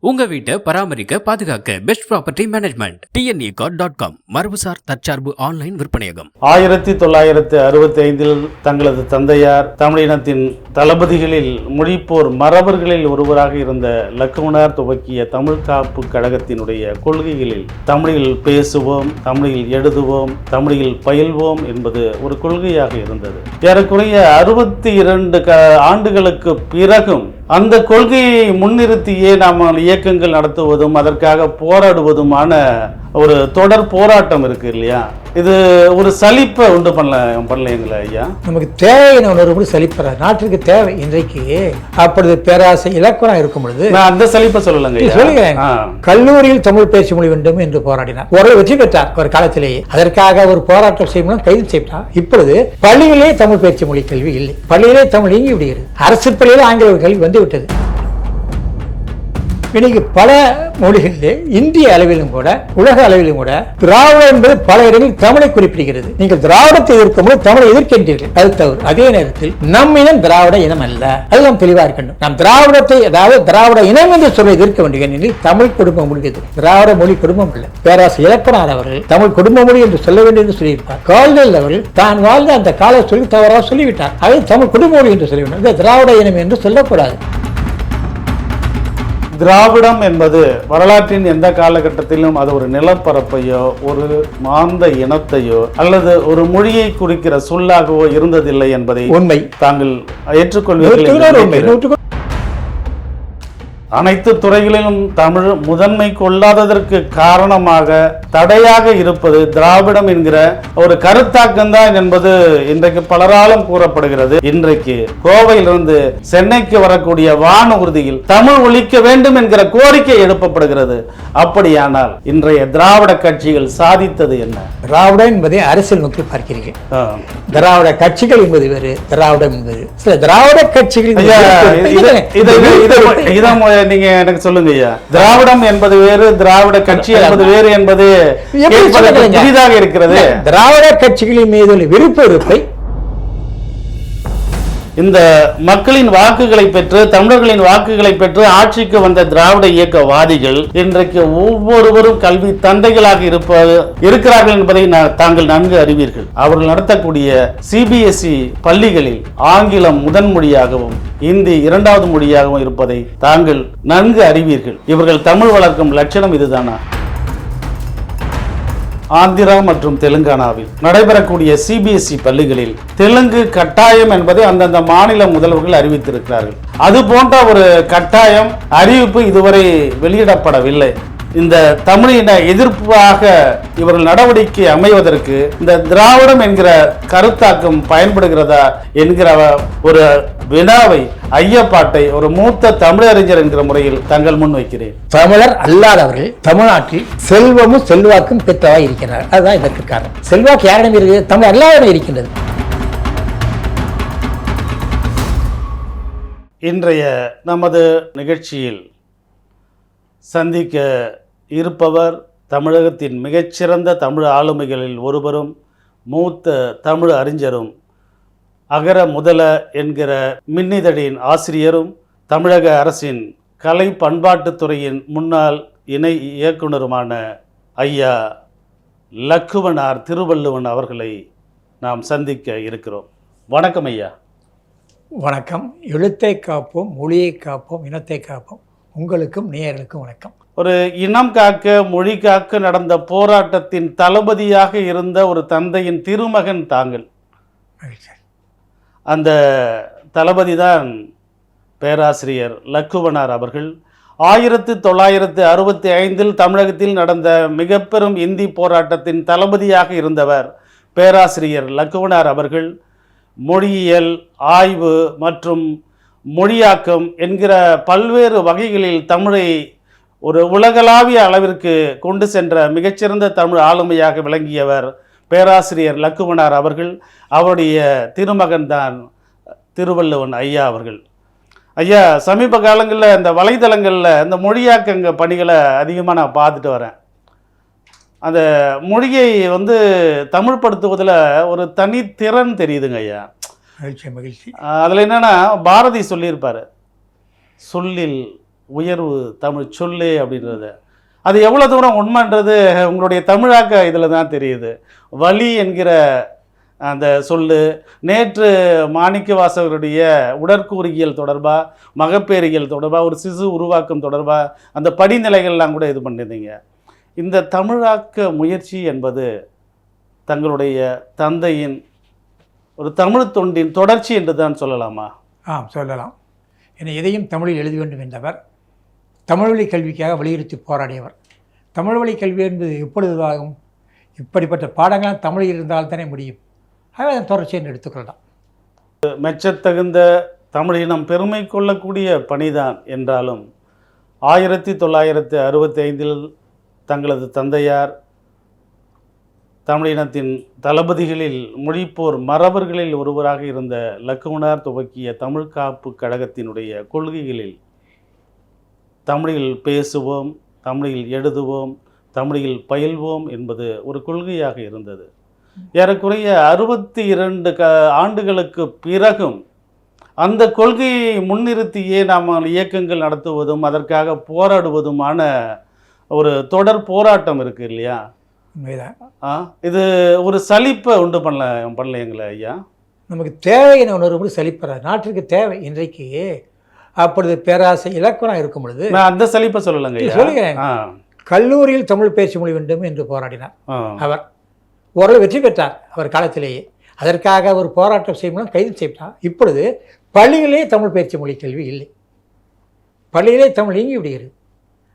உங்க வீட்டை பராமரிக்க பாதுகாக்க best property management TNE dot com மரபுசார் தற்சார்பு ஆன்லைன் விற்பனையகம். ஆயிரத்தி தொள்ளாயிரத்தி அறுபத்தி ஐந்தில் தங்களது தந்தையார் தமிழினத்தின் தளபதிகளில் முடிப்போர் மரபர்களில் ஒருவராக இருந்த லக்குமணார் துவக்கிய தமிழ் காப்பு கழகத்தினுடைய கொள்கைகளில் தமிழில் பேசுவோம் தமிழில் எழுதுவோம் தமிழில் பயில்வோம் என்பது ஒரு கொள்கையாக இருந்தது. ஏறக்குறைய அறுபத்தி இரண்டு க ஆண்டுகளுக்கு பிறகும் அந்த கொள்கையை முன்னிறுத்தியே நாம் இயக்கங்கள் நடத்துவதும் அதற்காக போராடுவதுமான ஒரு தொடர் போராட்டம் இருக்கு இல்லையா? இது ஒரு சலிப்பை உண்டு பண்ணல பண்ணலைங்களா ஐயா? நமக்கு தேவையான உணர்வு சலிப்பற. நாட்டிற்கு தேவை. இன்றைக்கு அப்பொழுது பேராசை இலக்கணம் இருக்கும் பொழுது நான் அந்த சலிப்பை சொல்லலைங்க ஆ. கல்லூரியில் தமிழ் பேச முடிய வேண்டும் என்று போராடினார். ஓரளவு வெற்றி பெற்றார் ஒரு காலத்திலேயே. அதற்காக ஒரு போராட்டம் செய்யணும் கைது செய்தார் இப்பொழுது பள்ளியிலே தமிழ் பேச்சு மொழி கல்வி இல்லை. பள்ளியிலே தமிழ் இயங்கி விடுகிறது. அரசு பள்ளியிலே ஆங்கில கல்வி வந்து விட்டது இன்னைக்கு பல மொழிகளிலே இந்திய அளவிலும் கூட உலக அளவிலும் கூட திராவிடம் என்பது பல இடங்களில் தமிழை குறிப்பிடுகிறது. நீங்கள் திராவிடத்தை எதிர்க்கும் போது தமிழை எதிர்க்கின்றீர்கள். அது தவறு. அதே நேரத்தில் நம் இனம் திராவிட இனம் அல்ல. அது நாம் தெளிவா இருக்கணும். நாம் திராவிடத்தை அதாவது திராவிட இனம் என்று சொல்ல எதிர்க்க வேண்டும் ஏனெனில் தமிழ் குடும்பம் முடிகிறது திராவிட மொழி குடும்பம் இல்லை பேராசை இலக்கணார் அவர்கள் தமிழ் குடும்ப மொழி என்று சொல்ல வேண்டும் என்று சொல்லியிருப்பார். கால்கள் அவர்கள் தான் வாழ்ந்த அந்த கால சொல்லி தவறாக சொல்லிவிட்டார். அதை தமிழ் குடும்ப மொழி என்று சொல்லிவிட்டார் இந்த திராவிட இனம் என்று சொல்லக்கூடாது. திராவிடம் என்பது வரலாற்றின் எந்த காலகட்டத்திலும் அது ஒரு நிலப்பரப்பையோ ஒரு மாந்த இனத்தையோ அல்லது ஒரு மொழியை குறிக்கிற சொல்லாகவோ இருந்ததில்லை என்பதை உண்மை. தாங்கள் ஏற்றுக்கொள்வீர்கள் அனைத்து துறைகளிலும் தமிழ் முதன்மை கொள்ளாததற்கு காரணமாக தடையாக இருப்பது திராவிடம் என்கிற ஒரு கருத்தாக்கம் தான் என்பது இன்றைக்கு பலராலும் கூறப்படுகிறது இன்றைக்கு கோவையிலிருந்து சென்னைக்கு வரக்கூடிய வான உறுதியில் தமிழ் ஒழிக்க வேண்டும் என்கிற கோரிக்கை எழுப்பப்படுகிறது அப்படியானால் இன்றைய திராவிட கட்சிகள் சாதித்தது என்ன திராவிட என்பதை அரசியல் நோக்கி பார்க்கிறீர்கள் ஆ. திராவிட கட்சிகள் என்பது வேறு திராவிடம் என்பது சில திராவிட கட்சிகள் நீங்க எனக்கு சொல்லுங்க ஐயா. திராவிடம் என்பது வேறு திராவிட கட்சி என்பது வேறு என்பது? புதிதாக இருக்கிறது. திராவிட கட்சிகளின் மீது விருப்ப வெறுப்பை இந்த மக்களின் வாக்குகளை பெற்று தமிழர்களின் வாக்குகளை பெற்று ஆட்சிக்கு வந்த திராவிட இயக்கவாதிகள் இன்றைக்கு ஒவ்வொருவரும் கல்வி தந்தைகளாக இருப்பது இருக்கிறார்கள் என்பதை தாங்கள் நன்கு அறிவீர்கள். அவர்கள் நடத்தக்கூடிய சிபிஎஸ்இ பள்ளிகளில் ஆங்கிலம் முதன் மொழியாகவும் இந்தி இரண்டாவது மொழியாகவும் இருப்பதை தாங்கள் நன்கு அறிவீர்கள். இவர்கள் தமிழ் வளர்க்கும் லட்சணம் இதுதானா? ஆந்திரா மற்றும் தெலுங்கானாவில் நடைபெறக்கூடிய சிபிஎஸ்இ பள்ளிகளில் தெலுங்கு கட்டாயம் என்பதை அந்தந்த மாநில முதல்வர்கள் அறிவித்திருக்கிறார்கள். அது போன்ற ஒரு கட்டாயம் அறிவிப்பு இதுவரை வெளியிடப்படவில்லை. இந்த தமிழின எதிர்ப்பாக இவர்கள் நடவடிக்கை அமைவதற்கு இந்த திராவிடம் என்கிற கருத்தாக்கம் பயன்படுகிறதா என்கிற ஒரு வினாவை ஐயப்பாட்டை ஒரு மூத்த தமிழறிஞர் என்கிற முறையில் தங்கள் முன் வைக்கிறேன். தமிழர் அல்லாதவர்கள் தமிழ்நாட்டில் செல்வமும் செல்வாக்கும் பெற்றவாய் இருக்கிறார். அதுதான் இதற்கு காரணம். செல்வாக்கு யாரிடம் இருக்கிறது? தமிழ் அல்லாதவரிடம் இருக்கின்றது. இன்றைய நமது நிகழ்ச்சியில் சந்திக்க இருப்பவர் தமிழகத்தின் மிகச்சிறந்த தமிழ் ஆளுமைகளில் ஒருவரும் மூத்த தமிழ் அறிஞரும் அகர முதல என்கிற மின்னிதழின் ஆசிரியரும் தமிழக அரசின் கலை பண்பாட்டுத்துறையின் முன்னாள் இணை இயக்குனருமான ஐயா லக்குவனார் திருவள்ளுவன் அவர்களை நாம் சந்திக்க இருக்கிறோம். வணக்கம் ஐயா. வணக்கம். எழுத்தை காப்போம் மொழியை காப்போம் இனத்தை காப்போம். உங்களுக்கும் நேயர்களுக்கும் வணக்கம். ஒரு இனம் காக்க மொழி காக்க நடந்த போராட்டத்தின் தளபதியாக இருந்த ஒரு தந்தையின் திருமகன் தாங்கள். அந்த தளபதி தான் பேராசிரியர் லக்குவனார் அவர்கள். ஆயிரத்து தொள்ளாயிரத்து அறுபத்தி ஐந்தில் தமிழகத்தில் நடந்த மிக பெரும் இந்தி போராட்டத்தின் தளபதியாக இருந்தவர் பேராசிரியர் லக்குவனார் அவர்கள். மொழியியல் ஆய்வு மற்றும் மொழியாக்கம் என்கிற பல்வேறு வகைகளில் தமிழை ஒரு உலகளாவிய அளவிற்கு கொண்டு சென்ற மிகச்சிறந்த தமிழ் ஆளுமையாக விளங்கியவர் பேராசிரியர் லக்குவனார் அவர்கள் அவருடைய திருமகன் தான் திருவள்ளுவன் ஐயா அவர்கள். ஐயா சமீப காலங்களில் இந்த வலைதளங்களில் இந்த மொழியாக்கங்க பணிகளை அதிகமாக நான் பார்த்துட்டு வரேன். அந்த மொழியை வந்து தமிழ்படுத்துவதில் ஒரு தனித்திறன் தெரியுதுங்க ஐயா. மகிழ்ச்சி மகிழ்ச்சி. அதில் என்னென்னா பாரதி சொல்லியிருப்பார். சொல்லில் உயர்வு தமிழ் சொல்லு அப்படின்றது. அது எவ்வளோ தூரம் உண்மைன்றது உங்களுடைய தமிழாக்க இதில் தான் தெரியுது. வலி என்கிற அந்த சொல்லு நேற்று மாணிக்க வாசகருடைய உடற்கூறியல் தொடர்பாக மகப்பேறியல் தொடர்பாக ஒரு சிசு உருவாக்கம் தொடர்பாக அந்த படிநிலைகள்லாம் கூட இது பண்ணியிருந்தீங்க. இந்த தமிழாக்க முயற்சி என்பது தங்களுடைய தந்தையின் ஒரு தமிழ் தொண்டின் தொடர்ச்சி என்று தான் சொல்லலாமா? ஆம் சொல்லலாம். என்னை எதையும் தமிழில் எழுத வேண்டும் என்றவர் தமிழ் வழி கல்விக்காக வலியுறுத்தி போராடியவர். தமிழ் வழி கல்வி என்பது எப்பொழுது ஆகும் இப்படிப்பட்ட பாடங்கள் தமிழில் இருந்தால் தானே முடியும். ஆகவே அதன் தொடர்ச்சி என்று எடுத்துக்கொள்ளலாம். மெச்சத்தகுந்த தமிழினம் பெருமை கொள்ளக்கூடிய பணிதான் என்றாலும் ஆயிரத்தி தொள்ளாயிரத்து அறுபத்தி ஐந்தில் தங்களது தந்தையார் தமிழினத்தின் தளபதிகளில் மொழிப்போர் மரபர்களில் ஒருவராக இருந்த லக்குமணார் துவக்கிய தமிழ் காப்பு கழகத்தினுடைய கொள்கைகளில் தமிழில் பேசுவோம் தமிழில் எழுதுவோம் தமிழில் பயில்வோம் என்பது ஒரு கொள்கையாக இருந்தது. ஏறக்குறைய அறுபத்தி இரண்டு க ஆண்டுகளுக்கு பிறகும் அந்த கொள்கையை முன்னிறுத்தியே நாம் இயக்கங்கள் நடத்துவதும் அதற்காக போராடுவதுமான ஒரு தொடர் போராட்டம் இருக்குது இல்லையா? உண்மைதான். ஆ இது ஒரு சலிப்பை உண்டு பண்ணல பண்ணலைங்களா ஐயா? நமக்கு தேவை என உணர்வு செழிப்பற நாட்டிற்கு தேவை இன்றைக்கு அப்பொழுது பேராசை இலக்கணம் இருக்கும் பொழுது நான் அந்த சலிப்பை சொல்லலைங்க சொல்லுகிறேன். கல்லூரியில் தமிழ் பேச்சு மொழி வேண்டும் என்று போராடினார். அவர் ஓரளவு வெற்றி பெற்றார் அவர் காலத்திலேயே. அதற்காக அவர் போராட்டம் செய்யணும் கைது செய்யப்பட்டார். இப்பொழுது பள்ளியிலே தமிழ் பயிற்சி மொழி கல்வி இல்லை. பள்ளியிலே தமிழ் இயங்கி விடுகிறது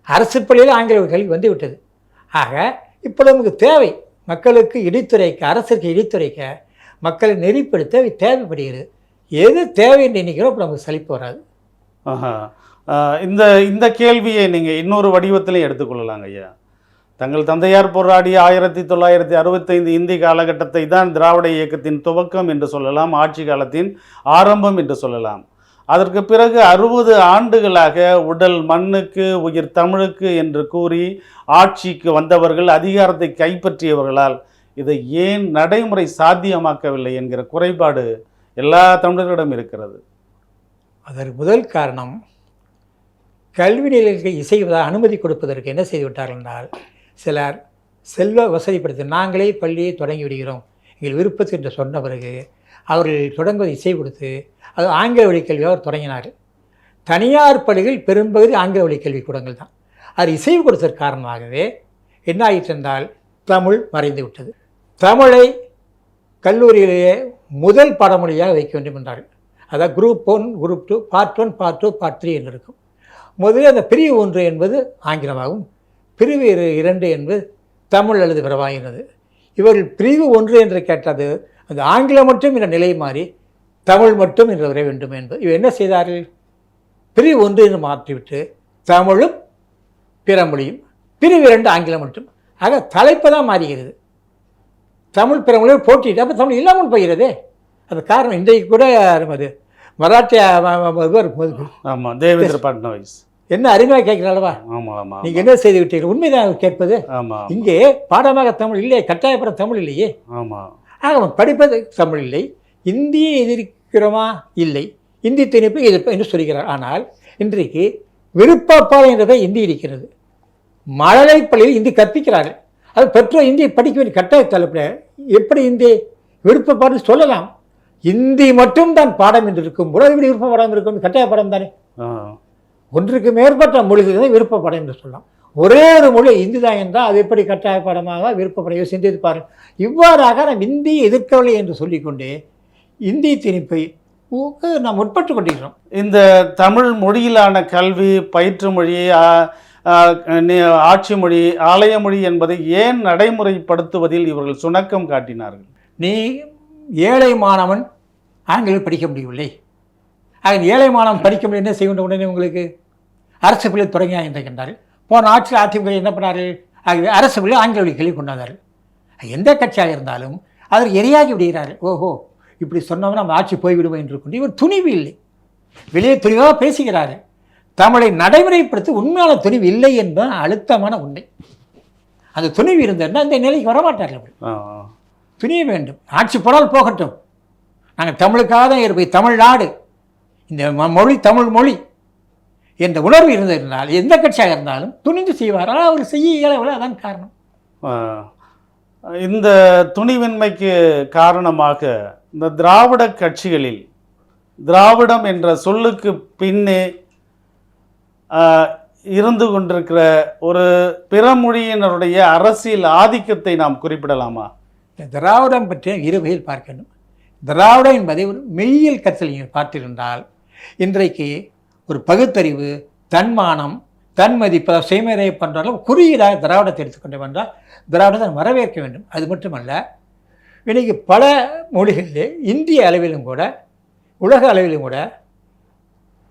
அரசு பள்ளியில் ஆங்கில கல்வி வந்து விட்டது ஆக இப்போ நமக்கு தேவை. மக்களுக்கு இடித்துரைக்க அரசுக்கு இடித்துரைக்க மக்களை நெறிப்படுத்த தேவைப்படுகிறது. எது தேவைன்னு நினைக்கிறோம் அப்போ நமக்கு சலிப்பு வராது. இந்த இந்த கேள்வியை நீங்கள் இன்னொரு வடிவத்திலையும் எடுத்துக்கொள்ளலாங்க ஐயா. தங்கள் தந்தையார் போராடிய ஆயிரத்தி தொள்ளாயிரத்தி அறுபத்தைந்து இந்தி காலகட்டத்தை தான் திராவிட இயக்கத்தின் துவக்கம் என்று சொல்லலாம் ஆட்சி காலத்தின் ஆரம்பம் என்று சொல்லலாம். அதற்கு பிறகு அறுபது ஆண்டுகளாக உடல் மண்ணுக்கு உயிர் தமிழுக்கு என்று கூறி ஆட்சிக்கு வந்தவர்கள் அதிகாரத்தை கைப்பற்றியவர்களால் இதை ஏன் நடைமுறை சாத்தியமாக்கவில்லை என்கிற குறைபாடு எல்லா தமிழர்களிடம் இருக்கிறது. அதற்கு முதல் காரணம் கல்வி நிலையங்களுக்கு இசைவதாக அனுமதி கொடுப்பதற்கு என்ன செய்து விட்டார்கள் என்றால் சிலர் செல்வ வசதிப்படுத்தி நாங்களே பள்ளியை தொடங்கி விடுகிறோம் எங்கள் விருப்பத்துக்கு என்று சொன்ன பிறகு அவர்கள் தொடங்குவது இசை கொடுத்து அது ஆங்கில வழி கல்வியாக அவர் தொடங்கினார். தனியார் பள்ளிகள் பெரும்பகுதி ஆங்கில வழி கல்வி கூடங்கள் தான். அது இசைவு கொடுத்ததற்கு காரணமாகவே என்ன ஆயிற்று என்றால் தமிழ் மறைந்து விட்டது. தமிழை கல்லூரியிலேயே முதல் பாடமொழியாக வைக்க வேண்டும் என்றார்கள். அதாவது group one group two part one part two part three என்று இருக்கும். முதலில் அந்த பிரிவு ஒன்று என்பது ஆங்கிலமாகும். பிரிவு இரு- இரண்டு என்பது தமிழ் அல்லது பிறவாயினது இவர்கள் பிரிவு ஒன்று என்று கேட்டது அந்த ஆங்கிலம் மட்டும் என்ற நிலை மாறி தமிழ் மட்டும் என்று வர வேண்டும் என்பது. இவர் என்ன செய்தார்கள்? பிரிவு ஒன்று என்று மாற்றிவிட்டு தமிழும் பிற மொழியும் பிரிவு இரண்டு ஆங்கிலம் மட்டும். ஆக தலைப்பு தான் மாறுகிறது. தமிழ் பிற மொழியோடு போட்டிட்டு அப்போ தமிழ் இல்லாமல் போகிறதே. அது காரணம் இன்றைக்கு கூட அது மராட்டிய ஆமாம் தேவேந்திர பட்னவிஸ். என்ன அறிமுகம் கேட்கிறாளவா? ஆமாம் ஆமாம் நீங்க என்ன செய்து விட்டீர்கள்? உண்மைதான் கேட்பது. ஆமாம் இங்கே பாடமாக தமிழ் இல்லையே கட்டாயப்பட தமிழ் இல்லையே. ஆமாம் ஆக படிப்பது தமிழ் இல்லை இந்தியை எதிர்க்கிறோமா? இல்லை. இந்தி திணிப்பு எதிர்ப்பு என்று சொல்கிறார். ஆனால் இன்றைக்கு விருப்பப்பாடு என்றதை இந்தி இருக்கிறது. மழலை பள்ளியில் இந்தி கற்பிக்கிறார்கள். அது பெற்றோர் இந்தியை படிக்க வேண்டிய கட்டாய தலைப்பில் எப்படி இந்தி விருப்பப்பாடு சொல்லலாம்? இந்தி மட்டும் தான் பாடம் என்று இருக்கும். போது எப்படி விருப்ப பாடம் இருக்கும்? கட்டாய பாடம் தானே. ஒன்றுக்கு மேற்பட்ட மொழிகள் தான் விருப்ப பாடம் என்று சொல்லலாம். ஒரே ஒரு மொழி இந்தி தான் என்றால் அது எப்படி கட்டாய பாடமாக விருப்பப்படையோ சிந்தித்து பாருங்கள். இவ்வாறாக நாம் இந்தியை எதிர்க்கவில்லை என்று சொல்லிக்கொண்டே இந்தி திணிப்பை நாம் உட்பட்டு கொண்டிருக்கிறோம். இந்த தமிழ் மொழியிலான கல்வி பயிற்று மொழி ஆட்சி மொழி ஆலய மொழி என்பதை ஏன் நடைமுறைப்படுத்துவதில் இவர்கள் சுணக்கம் காட்டினார்கள்? நீ ஏழை மாணவன் ஆங்கிலம் படிக்க முடியவில்லை. ஆக ஏழை மாணவன் படிக்க முடியும் என்ன செய்ய வேண்டும் உடனே உங்களுக்கு? அரசு பள்ளி தொடங்கி என்றார்கள் போன ஆட்சியில் அதிமுக என்ன பண்ணார்கள் ஆகவே அரசு பள்ளி ஆங்கில வழி கல்வி கொண்டாந்தார்கள் எந்த கட்சியாக இருந்தாலும் அதில் எரியாகி விடுகிறார்கள் ஓஹோ இப்படி சொன்னவன் நம்ம ஆட்சி போய்விடுவோம் என்று கொண்டு இவர் துணிவு இல்லை. வெளியே துணிவாக பேசுகிறாரு. தமிழை நடைமுறைப்படுத்த உண்மையான துணிவு இல்லை என்பது அழுத்தமான உண்மை. அந்த துணிவு இருந்ததுன்னா இந்த நிலைக்கு வரமாட்டார்கள். ஆ, துணிய வேண்டும். ஆட்சி போனால் போகட்டும். நாங்கள் தமிழுக்காக தான் இருப்போம். தமிழ்நாடு. இந்த ம- மொழி தமிழ் மொழி. என்ற உணர்வு இருந்திருந்தால் எந்த கட்சியாக இருந்தாலும் துணிந்து செய்வார். ஆனால் அவர் செய்ய இயலவில்லை அதான் காரணம். இந்த துணிவின்மைக்கு காரணமாக இந்த திராவிட கட்சிகளில் திராவிடம் என்ற சொல்லுக்கு பின்னே இருந்து கொண்டிருக்கிற ஒரு பிற மொழியினருடைய அரசியல் ஆதிக்கத்தை நாம் குறிப்பிடலாமா? இந்த திராவிடம் பற்றிய இரு வகையில் பார்க்கணும். திராவிடம் என்பதை ஒரு மெய்யியல் நீங்கள் பார்த்திருந்தால் இன்றைக்கு ஒரு பகுத்தறிவு தன்மானம் தன்மதிப்பு செய்முறை பண்ணுறாலும் குறியீடாக திராவிடத்தை எடுத்துக்கொண்டோம் என்றால் திராவிடத்தை வரவேற்க வேண்டும். அது மட்டுமல்ல இன்னைக்கு பல மொழிகளிலே இந்திய அளவிலும் கூட உலக அளவிலும் கூட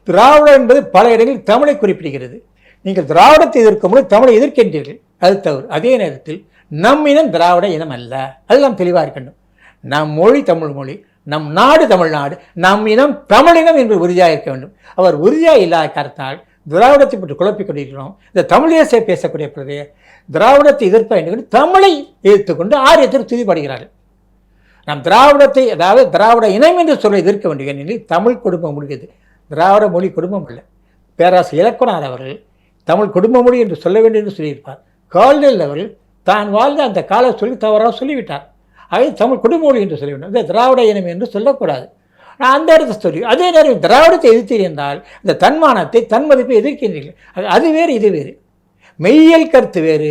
திராவிடம் என்பது பல இடங்களில் தமிழை குறிப்பிடுகிறது. நீங்கள் திராவிடத்தை எதிர்க்கும் போது தமிழை எதிர்க்கின்றீர்கள். அது தவறு. அதே நேரத்தில் நம் இனம் திராவிட இனம் அல்ல. அது நாம் தெளிவாக இருக்கணும் நம் மொழி தமிழ் மொழி. நம் நாடு தமிழ்நாடு நம் இனம் தமிழினம் என்று உறுதியாக இருக்க வேண்டும். அவர் உறுதியாக இல்லாத காரணத்தால் திராவிடத்தை பற்றி குழப்பிக் கொண்டிருக்கிறோம். இந்த தமிழேசை பேசக்கூடிய பிறகு திராவிடத்தை எதிர்ப்ப வேண்டும் என்று தமிழை எதிர்த்துக்கொண்டு ஆரியத்தில் துதிப்படுகிறார்கள் நாம் திராவிடத்தை அதாவது திராவிட இனம் என்று சொல்ல எதிர்க்க வேண்டும் ஏனெனில் தமிழ் குடும்பம் முடிகிறது திராவிட மொழி குடும்பம் இல்லை பேராசிரியர் இலக்குனார் அவர்கள் தமிழ் குடும்ப மொழி என்று சொல்ல வேண்டும் என்று சொல்லியிருப்பார். கால்நெல் அவர்கள் தான் வாழ்ந்த அந்த கால சொல்லி தவறாக சொல்லிவிட்டார். ஆகவே தமிழ் குடும்ப மொழி என்று சொல்ல வேண்டும் திராவிட இனம் என்று சொல்லக்கூடாது. நான் அந்த இடத்தை சொல்லி அதே நேரம் திராவிடத்தை எதிர்த்தீர்கள் என்றால் இந்த தன்மானத்தை தன்மதிப்பை எதிர்க்கின்றீர்கள் அது- அது வேறு இது வேறு. மெய்யியல் கருத்து வேறு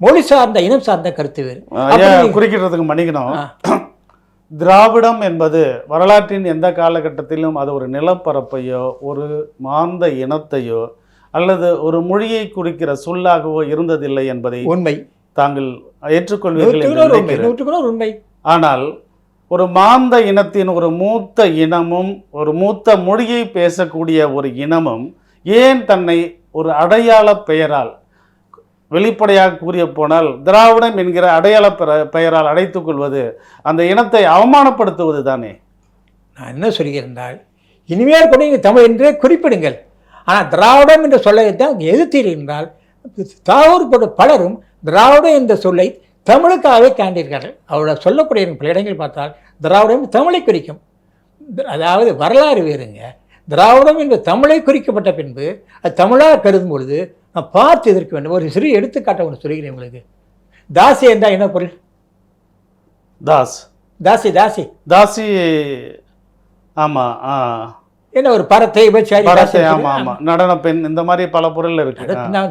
மொழி சார்ந்த இனம் சார்ந்த கருத்து வேறு. குறிக்கிறதுக்கு மன்னிக்கணும். ஆ. திராவிடம் என்பது வரலாற்றின் எந்த காலகட்டத்திலும் அது ஒரு நிலப்பரப்பையோ ஒரு மாந்த இனத்தையோ அல்லது ஒரு மொழியை குறிக்கிற சொல்லாகவோ இருந்ததில்லை என்பதை உண்மை. தாங்கள் ஏற்றுக்கொள்வீர்கள் உண்மை ஆனால் ஒரு மாந்த இனத்தின் ஒரு மூத்த இனமும் ஒரு மூத்த மொழியை பேசக்கூடிய ஒரு இனமும் ஏன் தன்னை ஒரு அடையாள பெயரால் வெளிப்படையாக கூறிய போனால் திராவிடம் என்கிற அடையாள பெற- பெயரால் அடைத்துக் கொள்வது அந்த இனத்தை அவமானப்படுத்துவது தானே? நான் என்ன சொல்கிறேன் இனிமேல் கூட நீங்கள் தமிழ் என்றே குறிப்பிடுங்கள். ஆனால் திராவிடம் என்ற சொல்லைத்தான் எதிர்த்தீர்கள் என்றால் தாவூர் பலரும் திராவிடம் என்ற சொல்லை தமிழுக்காகவே காண்பீர்கள். அவரோட சொல்லக்கூடிய பல இடங்கள் பார்த்தால் திராவிடம் தமிழை குறிக்கும். அதாவது வரலாறு வேறுங்க. திராவிடம் என்ற தமிழை குறிக்கப்பட்ட பின்பு அது தமிழாக கருதும் பொழுது நான் பார்த்து எதிர்க்க வேண்டும். ஒரு சிறிய எடுத்துக்காட்டை ஒன்று சொல்கிறேன் உங்களுக்கு. தாசி என்றால் என்ன பொருள்? தாஸ். தாசி தாசி. தாசி ஆமா ஆ. என்ன ஒரு பரத்தை பரத்தை தாசி ஆமா ஆமா. நடன பெண் இந்த மாதிரி பல பொருள் இருக்கு.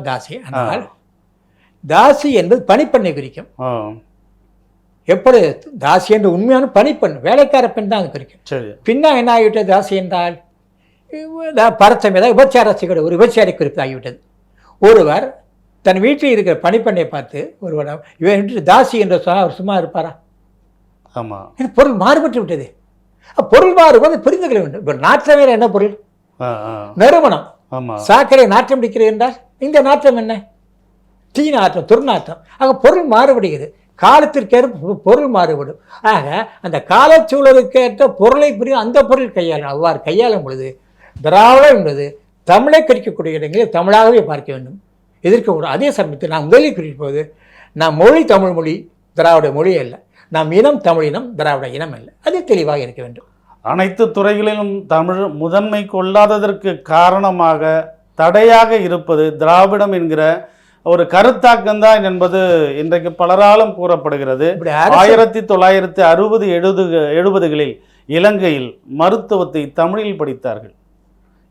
தாசி. ஆனால் தாசி என்பது பணிப்பெண்ணை குறிக்கும். எப்படி தாசி என்ற உண்மையான பணிப்பெண் வேலைக்கார பெண் தான் அது குறிக்கும். பின்னா என்ன ஆகிவிட்டது தாசி என்றால் பரத்தம் ஏதாவது விபச்சாரத்தை ஒரு விபச்சாரி குறிப்பு ஆகிவிட்டது. ஒருவர் தன் வீட்டில் இருக்கிற பணிப்பெண்ணை பார்த்து ஒருவர் இவன் வீட்டில் தாசி என்று சொன்னால் அவர் சும்மா இருப்பாரா? ஆமா. இது பொருள் மாறுபட்டு விட்டது. பொருள் மாறும்போது புரிந்து கொள்ள வேண்டும். இப்போ நாற்றம் என்ன பொருள்? நறுமணம். ஆமா. சாக்கடை நாற்றம் பிடிக்கிறது என்றால் இந்த நாற்றம் என்ன? தீ நாற்றம் துர்நாற்றம். ஆக பொருள் மாறுபடுகிறது. காலத்திற்கேற்ப பொருள் மாறுபடும். ஆக அந்த காலச்சூழலுக்கேற்ற பொருளை புரியும் அந்த பொருள் கையாளும் அவ்வாறு கையாளும் பொழுது திராவிடம் என்பது தமிழை குறிக்கக்கூடிய இடங்களில் தமிழாகவே பார்க்க வேண்டும். எதிர்க்கக்கூடாது. அதே சமயத்தில் நாம் முதலில் குறிப்பது நாம் மொழி தமிழ் மொழி திராவிட மொழி அல்ல. நாம் இனம் தமிழ் இனம் திராவிட இனம் அல்ல. அது தெளிவாக இருக்க வேண்டும். அனைத்து துறைகளிலும் தமிழ் முதன்மை கொள்ளாததற்கு காரணமாக தடையாக இருப்பது திராவிடம் என்கிற ஒரு கருத்தாக்கம்தான் என்பது இன்றைக்கு பலராலும் கூறப்படுகிறது. ஆயிரத்தி தொள்ளாயிரத்தி அறுபது எழுபது எழுபதுகளில் இலங்கையில் மருத்துவத்தை தமிழில் படித்தார்கள்.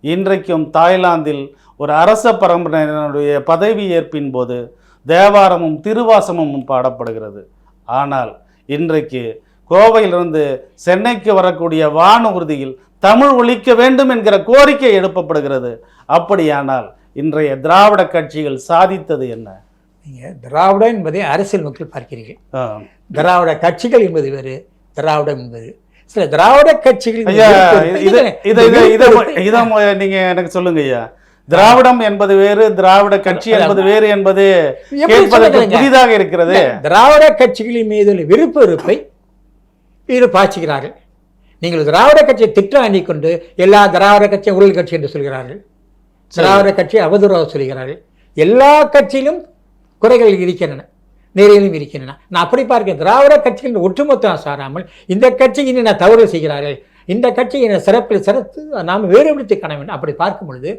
இன்றைக்கும் தாய்லாந்தில் ஒரு அரச பரம்பரையினருடைய பதவி ஏற்பின் போது தேவாரமும் திருவாசமும் பாடப்படுகிறது. ஆனால் இன்றைக்கு கோவையிலிருந்து சென்னைக்கு வரக்கூடிய வானூர்தியில் தமிழ் ஒழிக்க வேண்டும் என்கிற கோரிக்கை எழுப்பப்படுகிறது. அப்படியானால் இன்றைய திராவிட கட்சிகள் சாதித்தது என்ன? நீங்கள் திராவிடம் என்பதை அரசியல் மக்கள் பார்க்கிறீர்கள். திராவிட கட்சிகள் என்பது வேறு திராவிடம் என்பது. சில திராவிட கட்சிகள் நீங்க எனக்கு சொல்லுங்க ஐயா. திராவிடம் என்பது வேறு திராவிட கட்சி என்பது வேறு என்பது? புதிதாக இருக்கிறது. திராவிட கட்சிகளின் மீது விருப்ப வெறுப்பை இது பாய்ச்சுகிறார்கள். நீங்கள் திராவிட கட்சியை திட்டம் அணிக்கொண்டு எல்லா திராவிட கட்சியும் ஊழல் கட்சி என்று சொல்கிறார்கள். திராவிட கட்சி அவதூறாக சொல்கிறார்கள். எல்லா கட்சியிலும் குறைகள் இருக்கின்றன நிறையிலும் இருக்கின்றன. நான் அப்படி பார்க்கிறேன். திராவிட கட்சிகள் ஒட்டுமொத்தம் சாராமல் இந்த கட்சி இன்னும் தவறு செய்கிறார்கள். இந்த கட்சி என்ன சிறப்பில் சிறத்து நாம் வேறுபடுத்தி காண வேண்டும். அப்படி பார்க்கும் பொழுது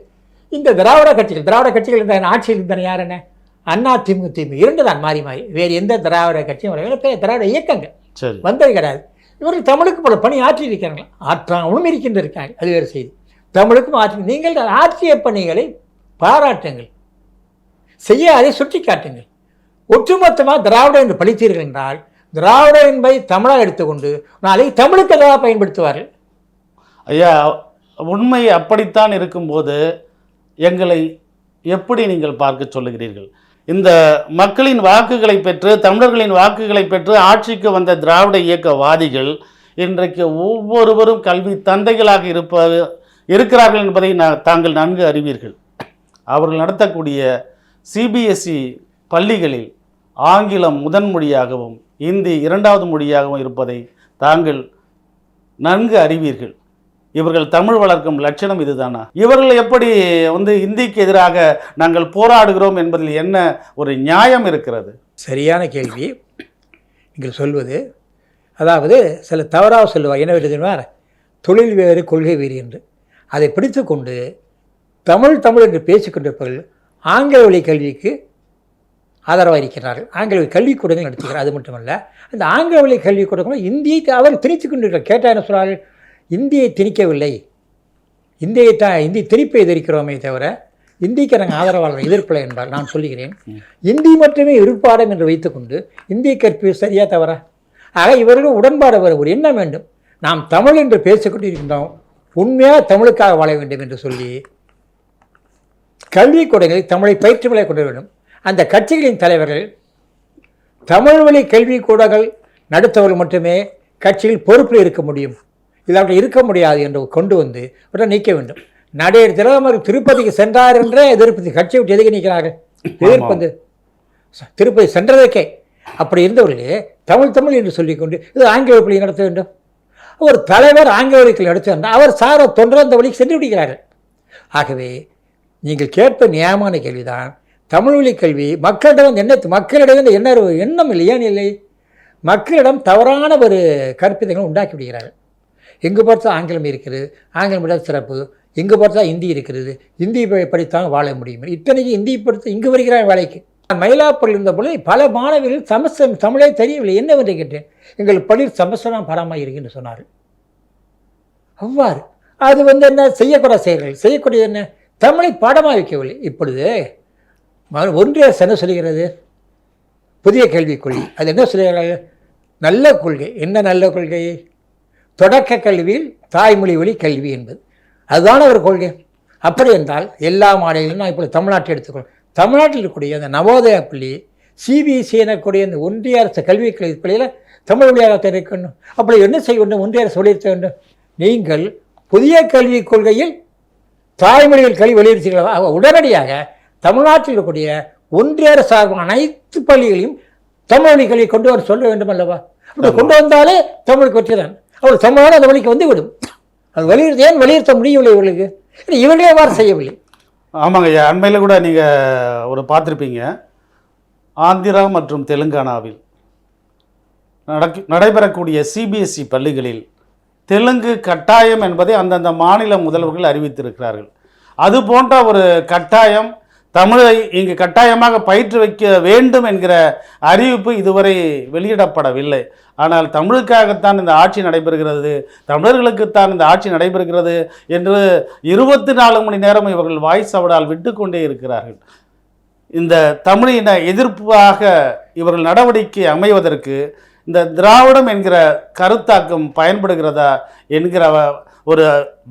இந்த திராவிட கட்சிகள் திராவிட கட்சிகள் இருந்த ஆட்சியில் இருந்தன யார் என்ன? அண்ணா திமுக திமுக இரண்டு தான் மாறி மாறி. வேறு எந்த திராவிட கட்சியும் வரவில்லை. திராவிட இயக்கங்கள். சரி. வந்தது கிடையாது. இவர்கள் தமிழுக்கு பல பணி ஆற்றி இருக்கிறார்கள் ஆற்றாமலும் இருக்கின்ற இருக்காங்க அது வேறு செய்தி. தமிழுக்கும் ஆற்றி நீங்கள் ஆற்றிய பணிகளை பாராட்டுங்கள். செய்ய அதை சுட்டி காட்டுங்கள் ஒட்டுமொத்தமாக திராவிடம் என்று படித்தீர்கள் என்றால் திராவிடம் என்பதை தமிழாக எடுத்துக்கொண்டு நாளை தமிழுக்கு எதிராக பயன்படுத்துவார்கள். ஐயா உண்மை அப்படித்தான் இருக்கும்போது எங்களை எப்படி நீங்கள் பார்க்க சொல்லுகிறீர்கள்? இந்த மக்களின் வாக்குகளை பெற்று தமிழர்களின் வாக்குகளை பெற்று ஆட்சிக்கு வந்த திராவிட இயக்கவாதிகள் இன்றைக்கு ஒவ்வொருவரும் கல்வி தந்தைகளாக இருப்ப இருக்கிறார்கள் என்பதை நான் தாங்கள் நன்கு அறிவீர்கள். அவர்கள் நடத்தக்கூடிய சிபிஎஸ்இ பள்ளிகளில் ஆங்கிலம் முதன் மொழியாகவும் இந்தி இரண்டாவது மொழியாகவும் இருப்பதை தாங்கள் நன்கு அறிவீர்கள். இவர்கள் தமிழ் வளர்க்கும் லட்சணம் இதுதானா? இவர்கள் எப்படி வந்து இந்திக்கு எதிராக நாங்கள் போராடுகிறோம் என்பதில் என்ன ஒரு நியாயம் இருக்கிறது? சரியான கேள்வி. நீங்கள் சொல்வது அதாவது சில தவறாக சொல்லுவார். என்ன தெரியுமா? தொழில் வேறு கொள்கை வேறு என்று. அதை பிடித்துக்கொண்டு தமிழ் தமிழ் என்று பேசிக்கொண்டிருப்பவர்கள் ஆங்கில வழி கல்விக்கு ஆதரவாக இருக்கிறார்கள் ஆங்கில வழி கல்விக்கூடங்கள் நடத்துகிறார். அது மட்டுமல்ல அந்த ஆங்கில வழி கல்விக்கூடங்களும் இந்தியை அவர் திணித்து கொண்டிருக்கிறார் கேட்டால் என்ன சொல்கிறார்கள் இந்தியை திணிக்கவில்லை. இந்தியை தான் இந்தி திணிப்பை எதிர்க்கிறோமே தவிர இந்திக்கு நாங்கள் ஆதரவாளர் எதிர்ப்பில்லை என்பார் நான் சொல்லுகிறேன். இந்தி மட்டுமே இருப்பாடம் என்று வைத்துக்கொண்டு இந்திய கற்பு சரியா தவறா? ஆக இவர்கள் உடன்பாடு வர ஒரு எண்ணம் வேண்டும். நாம் தமிழ் என்று பேசிக்கொண்டு இருக்கின்றோம் உண்மையாக தமிழுக்காக வாழ வேண்டும் என்று சொல்லி கல்விக் கூடங்களில் தமிழை பயிற்றுவிலை கொண்டு வேண்டும். அந்த கட்சிகளின் தலைவர்கள் தமிழ் வழி கல்விக் கூடங்கள் நடத்தவர்கள் மட்டுமே கட்சியில் பொறுப்பில் இருக்க முடியும். இல்லாமல் இருக்க முடியாது என்று கொண்டு வந்து உடனே நீக்க வேண்டும். நடையர் திலகமர் திருப்பதிக்கு சென்றார் என்றே எதிர்ப்பு கட்சியை விட்டு எதுக்கு நிற்கிறார்கள் எதிர்ப்பது திருப்பதி சென்றதற்கே. அப்படி இருந்தவர்களே தமிழ் தமிழ் என்று சொல்லிக்கொண்டு இது ஆங்கில பள்ளி நடத்த வேண்டும். ஒரு தலைவர் ஆங்கில வழியில் அவர் சார தொண்டர் அந்த வழிக்கு சென்று விடுகிறார்கள். ஆகவே நீங்கள் கேட்ப நியாயமான கேள்விதான் தமிழ் வழி கல்வி மக்களிடம் வந்து என்ன மக்களிடம் வந்து என்ன எண்ணம் இல்லை இல்லை? மக்களிடம் தவறான ஒரு கற்பிதங்களை உண்டாக்கி விடுகிறார்கள். எங்கே பார்த்தா ஆங்கிலம் இருக்கிறது ஆங்கிலம் விட சிறப்பு. இங்கே பார்த்தா ஹிந்தி இருக்கிறது. ஹிந்தி படித்தான் வாழ முடியும். இத்தனைக்கு ஹிந்தி படித்து இங்கு வருகிறார் வேலைக்கு. நான் மயிலாப்பூரில் இருந்த பொழுது பல மாணவிகள் சமஸ்கிருதம் தமிழே தெரியவில்லை. என்னவென்று கேட்டேன். எங்கள் பள்ளி சமஸ்கிருதம் பாடமாக இருக்கு என்று அவ்வாறு. அது வந்து என்ன? செய்யக்கூடாத செயல்கள் செய்யக்கூடியது என்ன? தமிழை பாடமாக வைக்கவில்லை. இப்பொழுது ஒன்றிய அரசு என்ன சொல்கிறது புதிய கல்விக் அது என்ன சொல்கிறார்கள் நல்ல கொள்கை. என்ன நல்ல கொள்கை? தொடக்க கல்வியில் தாய்மொழி வழி கல்வி என்பது. அதுதான ஒரு கொள்கை. அப்படி என்றால் எல்லா மாநிலங்களும் நான் இப்போ தமிழ்நாட்டை எடுத்துக்கொள்ளும் தமிழ்நாட்டில் இருக்கக்கூடிய அந்த நவோதயா பள்ளி சிபிஎஸ்சி எனக்கூடிய அந்த ஒன்றிய அரசு கல்வி கல்வி பள்ளியில் தமிழ் வழியாக இருக்கணும். அப்படி என்ன செய்ய வேண்டும்? ஒன்றிய அரசு வலியுறுத்த வேண்டும். நீங்கள் புதிய கல்விக் கொள்கையில் தாய்மொழிகள் கல்வி வலியுறுத்தீர்களா உடனடியாக தமிழ்நாட்டில் இருக்கக்கூடிய ஒன்றிய அரசு சார்பான அனைத்து பள்ளிகளையும் தமிழ் வழி கல்வி கொண்டு வர சொல்ல வேண்டும் அல்லவா? அப்படி கொண்டு வந்தாலே தமிழுக்கு வெற்றி தான். அவர் தமிழோடு அந்த வழிக்கு வந்துவிடும் அது வலியுறுத்த ஏன் வலியுறுத்த முடியவில்லை இவர்களுக்கு? இவர்களே அவ்வாறு செய்யவில்லை. ஆமாங்க ஐயா. அண்மையில் கூட நீங்கள் ஒரு பார்த்துருப்பீங்க. ஆந்திரா மற்றும் தெலுங்கானாவில் நடக்க நடைபெறக்கூடிய சிபிஎஸ்இ பள்ளிகளில் தெலுங்கு கட்டாயம் என்பதை அந்தந்த மாநில முதல்வர்கள் அறிவித்திருக்கிறார்கள். அது போன்ற ஒரு கட்டாயம் தமிழை இங்கு கட்டாயமாக பயிற்று வைக்க வேண்டும் என்கிற அறிவிப்பு இதுவரை வெளியிடப்படவில்லை. ஆனால் தமிழுக்காகத்தான் இந்த ஆட்சி நடைபெறுகிறது தமிழர்களுக்குத்தான் இந்த ஆட்சி நடைபெறுகிறது என்று இருபத்தி நாலு மணி நேரம் இவர்கள் வாய் சவடால் விட்டுக்கொண்டே இருக்கிறார்கள். இந்த தமிழின எதிர்ப்பாக இவர்கள் நடவடிக்கை அமைவதற்கு இந்த திராவிடம் என்கிற கருத்தாக்கம் பயன்படுகிறதா என்கிற ஒரு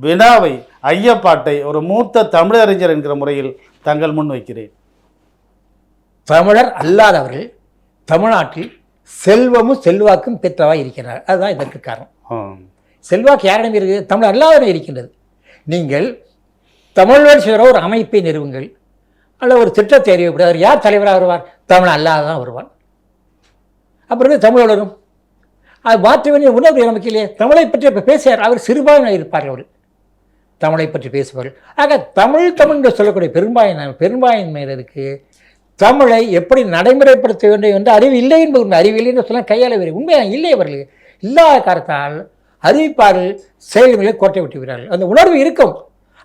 வினாவை ஐயப்பாட்டை ஒரு மூத்த தமிழறிஞர் என்கிற முறையில் தங்கள் முன் வைக்கிறேன். தமிழர் அல்லாதவர்கள் தமிழ்நாட்டில் செல்வமும் செல்வாக்கும் பெற்றவாக இருக்கிறார். அதுதான் இதற்கு காரணம். செல்வாக்கு யாரிடம் இருக்குது? தமிழ் அல்லாதவரை இருக்கின்றது. நீங்கள் தமிழ் வரிசையோட ஒரு அமைப்பை நிறுவுங்கள். அல்ல ஒரு திட்டத்தை அறிவிப்பது யார் தலைவராக வருவார்? தமிழ் அல்லாத தான் வருவார் அப்புறம் தமிழ் வளரும். அது மாற்ற வேண்டிய உணர்வு நமக்கு இல்லையே. தமிழை பற்றி இப்போ பேசுகிறார் அவர் சிறுபான்மை இருப்பார் அவர். தமிழை பற்றி பேசுவார்கள் ஆக தமிழ் தமிழ் என்று சொல்லக்கூடிய பெரும்பான்மை பெரும்பான்மையினருக்கு தமிழை எப்படி நடைமுறைப்படுத்த வேண்டும் என்று அறிவு இல்லை என்பது உண்மை. அறிவு இல்லை என்று சொல்ல கையாள வேறு. உண்மையாக இல்லை அவர்கள். இல்லாத காரணத்தால் அறிவிப்பார்கள் செயல்களை கோட்டை விட்டு விடுகிறார்கள். அந்த உணர்வு இருக்கும்.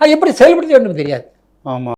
அது எப்படி செயல்படுத்த வேண்டும் தெரியாது. ஆமாம்